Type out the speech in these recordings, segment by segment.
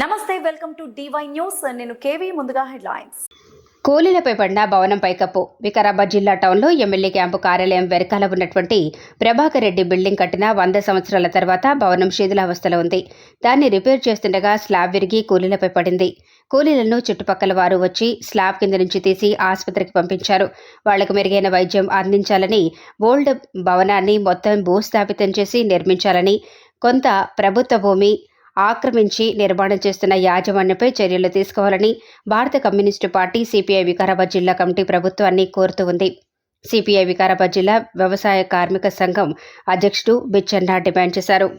నమస్తే welcome to DY news నేను KV ముందుగా హెడ్లైన్స్. కూలీలపై పడిన భవనం పైకప్పు. వికారాబాద్ జిల్లా టౌన్లో ఎమ్మెల్యే క్యాంపు కార్యాలయం వెనకాల ఉన్నటువంటి ప్రభాకర్ రెడ్డి బిల్డింగ్ కట్టిన వంద సంవత్సరాల తర్వాత భవనం శిథిలావస్థలో ఉంది. దాన్ని రిపేర్ చేస్తుండగా స్లాబ్ విరిగి కూలీలపై పడింది. కూలీలను చుట్టుపక్కల వారు వచ్చి స్లాబ్ కింద నుంచి తీసి ఆసుపత్రికి పంపించారు. వాళ్ళకు మెరుగైన వైద్యం అందించాలని ఓల్డ్ భవనాన్ని మొత్తం భూస్థాపితం చేసి నిర్మించాలని కొంత ప్రభుత్వ భూమి ఆక్రమించి నిర్మాణం చేస్తున్న యాజమాన్యంపై చర్యలు తీసుకోవాలని భారత కమ్యూనిస్టు పార్టీ సిపిఐ వికారాబాద్ జిల్లా కమిటీ ప్రభుత్వాన్ని కోరుతూ ఉంది. సిపిఐ వికారాబాద్ జిల్లా వ్యవసాయ కార్మిక సంఘం అధ్యక్షుడు బిచ్చన్న డిమాండ్ చేశారు.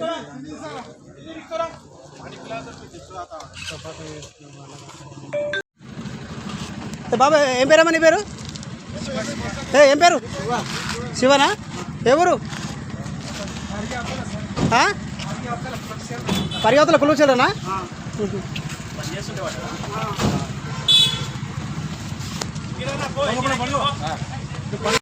पानी బాబా ఏం పేరమ్మా నీ పేరు? ఏ ఏం పేరు? శివనా? ఎవరు? పరిగవతల కులుచలనా